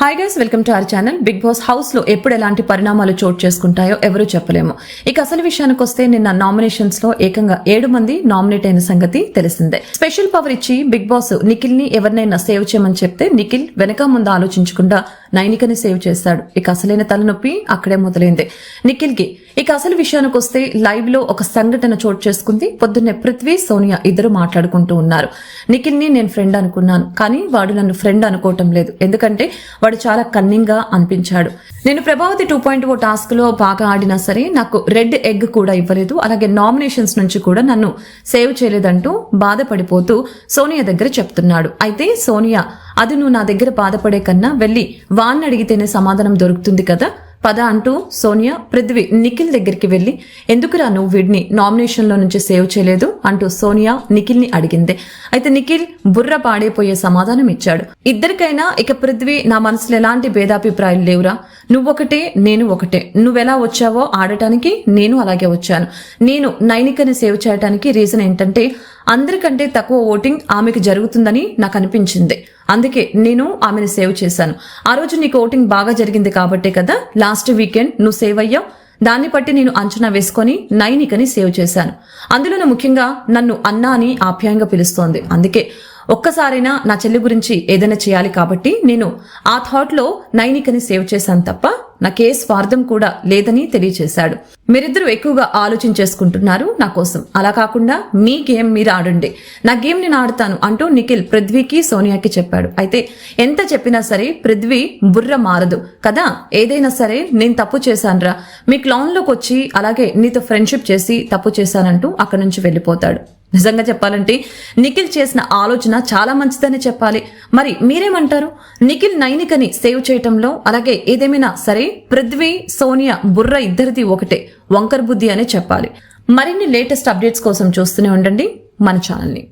Hi guys welcome to our channel Bigg Boss హౌస్లో ఎప్పుడు ఎలాంటి పరిణామాలు చోటు చేసుకుంటాయో ఎవరూ చెప్పలేము. ఇక అసలు విషయానికి వస్తే నిన్న నామినేషన్స్లో ఏకంగా ఏడు మంది నామినేట్ అయిన సంగతి తెలిసిందే. స్పెషల్ పవర్ ఇచ్చి బిగ్ బాస్ నిఖిల్ని ఎవరినైనా సేవ్ చేయమని చెప్తే నిఖిల్ వెనక ముందు ఆలోచించకుండా నైనికని సేవ్ చేస్తాడు. ఇక అసలైన తలనొప్పి అక్కడే మొదలైంది. నిఖిల్కి ఇక అసలు విషయానికి వస్తే లైవ్లో ఒక సంఘటన చోటు చేసుకుంది. పొద్దున్నే పృథ్వీ సోనియా ఇద్దరు మాట్లాడుకుంటూ ఉన్నారు. నిఖిల్ని నేను ఫ్రెండ్ అనుకున్నాను కానీ వాడు నన్ను ఫ్రెండ్ అనుకోవటం లేదు. ఎందుకంటే వాడు చాలా కన్నింగ్గా అనిపించాడు. నేను ప్రభావతి టూ పాయింట్ ఓ టాస్క్లో బాగా ఆడినా సరే నాకు రెడ్ ఎగ్ కూడా ఇవ్వలేదు. అలాగే నామినేషన్స్ నుంచి కూడా నన్ను సేవ్ చేయలేదంటూ బాధపడిపోతూ సోనియా దగ్గర చెప్తున్నాడు. అయితే సోనియా అది నువ్వు నా దగ్గర బాధపడే కన్నా వెళ్ళి వాన్ని అడిగితేనే సమాధానం దొరుకుతుంది కదా? పద అంటూ సోనియా పృథ్వీ నిఖిల్ దగ్గరికి వెళ్ళి ఎందుకురా నువ్వు వీడిని నామినేషన్లో నుంచి సేవ్ చేయలేదు? అంటూ సోనియా నిఖిల్ని అడిగింది. అయితే నిఖిల్ బుర్ర పాడైపోయే సమాధానం ఇచ్చాడు. ఇద్దరికైనా ఇక పృథ్వీ నా మనసులో ఎలాంటి భేదాభిప్రాయాలు లేవురా? నువ్వొకటే నేను ఒకటే. నువ్వెలా వచ్చావో ఆడటానికి నేను అలాగే వచ్చాను. నేను నైనికని సేవ్ చేయడానికి రీజన్ ఏంటంటే అందరికంటే తక్కువ ఓటింగ్ ఆమెకు జరుగుతుందని నాకు అనిపించింది. అందుకే నేను ఆమెను సేవ్ చేశాను. ఆ రోజు నీకు ఓటింగ్ బాగా జరిగింది కాబట్టే కదా లాస్ట్ వీకెండ్ నువ్వు సేవ్ అయ్యావు. దాన్ని బట్టి నేను అంచనా వేసుకొని నైనికని సేవ్ చేశాను. అందులోనూ ముఖ్యంగా నన్ను అన్నా అని ఆప్యాయంగా పిలుస్తోంది. అందుకే ఒక్కసారైనా నా చెల్లి గురించి ఏదైనా చేయాలి కాబట్టి నేను ఆ థాట్లో నైనికని సేవ్ చేశాను తప్ప నాకే స్వార్థం కూడా లేదని తెలియచేశాడు. మీరిద్దరూ ఎక్కువగా ఆలోచించేసుకుంటున్నారు నా కోసం. అలా కాకుండా మీ గేమ్ మీరు ఆడండి. నా గేమ్ నేను ఆడతాను అంటూ నిఖిల్ పృథ్వీకి సోనియాకి చెప్పాడు. అయితే ఎంత చెప్పినా సరే పృథ్వీ బుర్ర మారదు. కదా? ఏదైనా సరే నేను తప్పు చేశానురా. మీ క్లాన్లోకి వచ్చి అలాగే నీతో ఫ్రెండ్షిప్ చేసి తప్పు చేశానంటూ అక్కడి నుంచి వెళ్ళిపోతాడు. నిజంగా చెప్పాలంటే నిఖిల్ చేసిన ఆలోచన చాలా మంచిదని చెప్పాలి. మరి మీరేమంటారు? నిఖిల్ నైనికని సేవ్ చేయటంలో అలాగే ఏదేమైనా సరే పృథ్వీ సోనియా బుర్ర ఇద్దరిది ఒకటే వంకర్ బుద్ధి అనే చెప్పాలి. మరిన్ని లేటెస్ట్ అప్డేట్స్ కోసం చూస్తూనే ఉండండి మన ఛానల్ని.